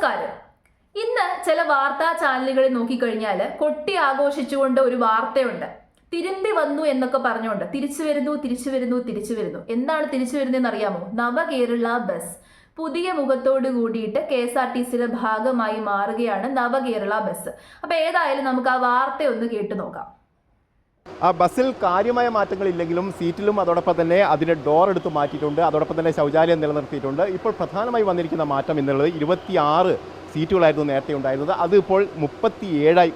നമസ്കാരം. ഇന്ന് ചില വാർത്താ ചാനലുകളിൽ നോക്കിക്കഴിഞ്ഞാൽ കൊട്ടി ആഘോഷിച്ചുകൊണ്ട് ഒരു വാർത്തയുണ്ട്. തിരുമ്പി വന്നു എന്നൊക്കെ പറഞ്ഞുകൊണ്ട് തിരിച്ചു വരുന്നു തിരിച്ചു വരുന്നു തിരിച്ചു വരുന്നു. എന്താണ് തിരിച്ചു വരുന്നതെന്ന് അറിയാമോ? നവകേരള ബസ്. പുതിയ മുഖത്തോട് കൂടിയിട്ട് കെ എസ് ആർ ടി സിയുടെ ഭാഗമായി മാറുകയാണ് നവകേരള ബസ്. അപ്പൊ ഏതായാലും നമുക്ക് ആ വാർത്തയൊന്ന് കേട്ടു നോക്കാം. ആ ബസ്സിൽ കാര്യമായ മാറ്റങ്ങളില്ലെങ്കിലും സീറ്റിലും അതോടൊപ്പം തന്നെ അതിന്റെ ഡോർ എടുത്ത് മാറ്റിയിട്ടുണ്ട്. അതോടൊപ്പം തന്നെ ശൗചാലയം നിലനിർത്തിയിട്ടുണ്ട്. ഇപ്പോൾ പ്രധാനമായി വന്നിരിക്കുന്ന മാറ്റം എന്നുള്ളത് ഇരുപത്തിയാറ് സീറ്റുകളായിരുന്നു നേരത്തെ ഉണ്ടായിരുന്നത്. അത് ഇപ്പോൾ മുപ്പത്തി ഏഴായി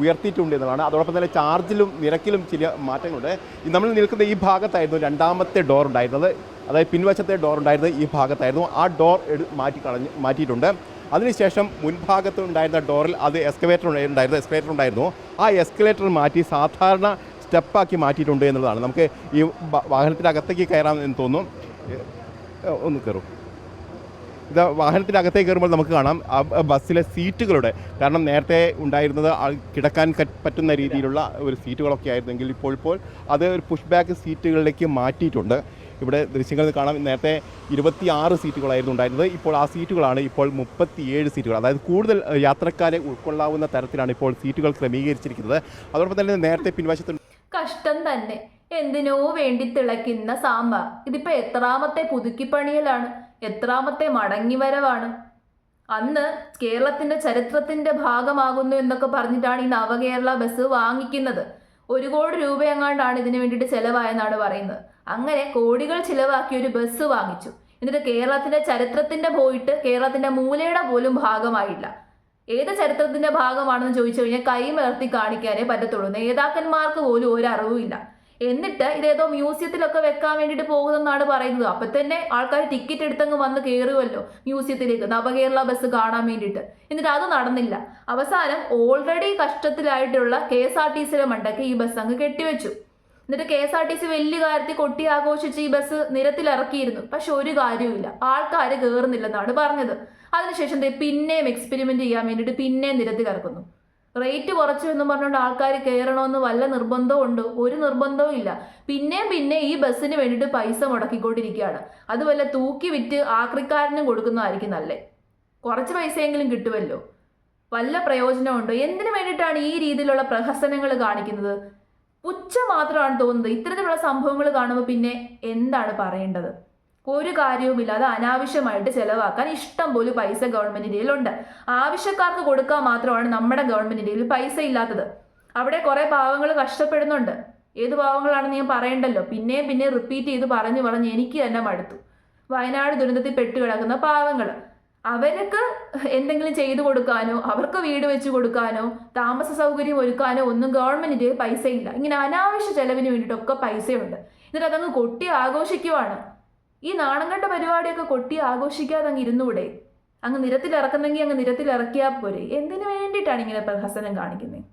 ഉയർത്തിയിട്ടുണ്ട് എന്നുള്ളതാണ്. അതോടൊപ്പം തന്നെ ചാർജിലും നിരക്കിലും ചില മാറ്റങ്ങളുണ്ട്. നമ്മൾ നിൽക്കുന്ന ഈ ഭാഗത്തായിരുന്നു രണ്ടാമത്തെ ഡോർ ഉണ്ടായിരുന്നത്. അതായത് പിൻവശത്തെ ഡോർ ഉണ്ടായിരുന്നത് ഈ ഭാഗത്തായിരുന്നു. ആ ഡോർ മാറ്റി കളഞ്ഞ് മാറ്റിയിട്ടുണ്ട്. അതിനുശേഷം മുൻഭാഗത്ത് ഉണ്ടായിരുന്ന ഡോറിൽ അത് എസ്കവേറ്റർ ഉണ്ടായിരുന്നു എസ്കലേറ്റർ ഉണ്ടായിരുന്നു. ആ എസ്കലേറ്റർ മാറ്റി സാധാരണ സ്റ്റെപ്പാക്കി മാറ്റിയിട്ടുണ്ട് എന്നുള്ളതാണ്. നമുക്ക് ഈ വാഹനത്തിനകത്തേക്ക് കയറാം എന്ന് തോന്നും. ഒന്ന് കയറും ഇത് വാഹനത്തിനകത്തേക്ക് കയറുമ്പോൾ നമുക്ക് കാണാം ആ ബസ്സിലെ സീറ്റുകളുടെ കാരണം നേരത്തെ ഉണ്ടായിരുന്നത് കിടക്കാൻ പറ്റുന്ന രീതിയിലുള്ള ഒരു സീറ്റുകളൊക്കെ ആയിരുന്നെങ്കിൽ ഇപ്പോൾ ഇപ്പോൾ അത് ഒരു പുഷ് ബാക്ക് സീറ്റുകളിലേക്ക് മാറ്റിയിട്ടുണ്ട്. ഇവിടെ ദൃശ്യങ്ങളിൽ കാണാം. നേരത്തെ ഇരുപത്തി ആറ് സീറ്റുകളായിരുന്നു ഉണ്ടായിരുന്നത്. ഇപ്പോൾ ആ സീറ്റുകളാണ് ഇപ്പോൾ മുപ്പത്തിയേഴ് സീറ്റുകൾ. അതായത് കൂടുതൽ യാത്രക്കാരെ ഉൾക്കൊള്ളാവുന്ന തരത്തിലാണ് ഇപ്പോൾ സീറ്റുകൾ ക്രമീകരിച്ചിരിക്കുന്നത്. അതോടൊപ്പം തന്നെ നേരത്തെ പിൻവശത്ത് കഷ്ടം തന്നെ. എന്തിനോ വേണ്ടി തിളയ്ക്കുന്ന സാമ്പാർ. ഇതിപ്പോ എത്രാമത്തെ പുതുക്കിപ്പണിയലാണ്. എത്രാമത്തെ മടങ്ങിവരവാണ്. അന്ന് കേരളത്തിന്റെ ചരിത്രത്തിന്റെ ഭാഗമാകുന്നു എന്നൊക്കെ പറഞ്ഞിട്ടാണ് ഈ നവകേരള ബസ് വാങ്ങിക്കുന്നത്. ഒരു കോടി രൂപയെങ്ങാണ്ടാണ് ഇതിനു വേണ്ടിയിട്ട് ചെലവായെന്നാണ് പറയുന്നത്. അങ്ങനെ കോടികൾ ചിലവാക്കി ഒരു ബസ് വാങ്ങിച്ചു. എന്നിട്ട് കേരളത്തിന്റെ ചരിത്രത്തിന്റെ പോയിട്ട് കേരളത്തിന്റെ മൂലയുടെ പോലും ഭാഗമായില്ല. ഏത് ചരിത്രത്തിന്റെ ഭാഗമാണെന്ന് ചോദിച്ചു കഴിഞ്ഞാൽ കൈമലർത്തി കാണിക്കാനേ പറ്റത്തുള്ളൂ. നേതാക്കന്മാർക്ക് പോലും ഒരു അറിവുമില്ല എന്നിട്ട് ഇതേതോ മ്യൂസിയത്തിലൊക്കെ വെക്കാൻ വേണ്ടിയിട്ട് പോകുന്നെന്നാണ് പറയുന്നത്. അപ്പൊ തന്നെ ആൾക്കാർ ടിക്കറ്റ് എടുത്തങ്ങ് വന്ന് കയറുമല്ലോ മ്യൂസിയത്തിലേക്ക് നവകേരള ബസ് കാണാൻ വേണ്ടിയിട്ട്. എന്നിട്ട് അത് നടന്നില്ല. അവസാനം ഓൾറെഡി കഷ്ടത്തിലായിട്ടുള്ള കെ എസ് ആർ ടി സിയുടെ മണ്ടയ്ക്ക് ഈ ബസ് അങ്ങ് കെട്ടിവെച്ചു. എന്നിട്ട് K S R T C വലിയ കാര്യത്തിൽ കൊട്ടി ആഘോഷിച്ച് ഈ ബസ് നിരത്തിലിറക്കിയിരുന്നു. പക്ഷെ ഒരു കാര്യവുമില്ല. ആൾക്കാർ കയറുന്നില്ലെന്നാണ് പറഞ്ഞത്. അതിനുശേഷം പിന്നെയും എക്സ്പെരിമെന്റ് ചെയ്യാൻ വേണ്ടിയിട്ട് പിന്നെയും നിരത്തിൽ ഇറക്കുന്നു റേറ്റ് കുറച്ചു എന്ന് പറഞ്ഞുകൊണ്ട് ആൾക്കാർ കയറണമെന്ന് വല്ല നിർബന്ധവും ഉണ്ടോ? ഒരു നിർബന്ധവും ഇല്ല. പിന്നെയും പിന്നെ ഈ ബസ്സിന് വേണ്ടിയിട്ട് പൈസ മുടക്കിക്കൊണ്ടിരിക്കുകയാണ്. അതുപോലെ തൂക്കി വിറ്റ് ആക്രിക്കാരനും കൊടുക്കുന്നതായിരിക്കും നല്ലേ? കുറച്ച് പൈസയെങ്കിലും കിട്ടുമല്ലോ? വല്ല പ്രയോജനമുണ്ടോ എന്തിനു വേണ്ടിയിട്ടാണ് ഈ രീതിയിലുള്ള പ്രഹസനങ്ങൾ കാണിക്കുന്നത്? പുച്ഛ മാത്രമാണ് തോന്നുന്നത്. ഇത്തരത്തിലുള്ള സംഭവങ്ങൾ കാണുമ്പോൾ പിന്നെ എന്താണ് പറയേണ്ടത്? ഒരു കാര്യവുമില്ലാതെ അനാവശ്യമായിട്ട് ചെലവാക്കാൻ ഇഷ്ടം പോലെ പൈസ ഗവൺമെന്റിന്റെ കയ്യിലുണ്ട് ആവശ്യക്കാർക്ക് കൊടുക്കാൻ മാത്രമാണ് നമ്മുടെ ഗവൺമെന്റിന്റെ പൈസ ഇല്ലാത്തത്. അവിടെ കുറെ പാവങ്ങൾ കഷ്ടപ്പെടുന്നുണ്ട്. ഏത് പാവങ്ങളാണെന്ന് ഞാൻ പറയണ്ടല്ലോ. പിന്നെയും പിന്നെ റിപ്പീറ്റ് ചെയ്ത് പറഞ്ഞു പറഞ്ഞ് എനിക്ക് തന്നെ മടുത്തു. വയനാട് ദുരന്തത്തിൽ പെട്ടുകിടക്കുന്ന പാവങ്ങൾ അവർക്ക് എന്തെങ്കിലും ചെയ്തു കൊടുക്കാനോ അവർക്ക് വീട് വെച്ച് കൊടുക്കാനോ താമസ സൗകര്യം ഒരുക്കാനോ ഒന്നും ഗവൺമെന്റിന്റെ പൈസ ഇല്ല ഇങ്ങനെ അനാവശ്യ ചെലവിന് വേണ്ടിയിട്ടൊക്കെ പൈസയുണ്ട്. എന്നിട്ട് അതങ്ങ് കൊട്ടി ആഘോഷിക്കുവാണ്. ഈ നാണം കണ്ട പരിപാടിയൊക്കെ കൊട്ടി ആഘോഷിക്കാതെ അങ്ങ് ഇരുന്നൂടെ? അങ്ങ് നിരത്തിലിറക്കുന്നെങ്കിൽ അങ്ങ് നിരത്തിലിറക്കിയാൽ പോരെ? എന്തിനു വേണ്ടിയിട്ടാണ് ഇങ്ങനെ പ്രഹസനം കാണിക്കുന്നത്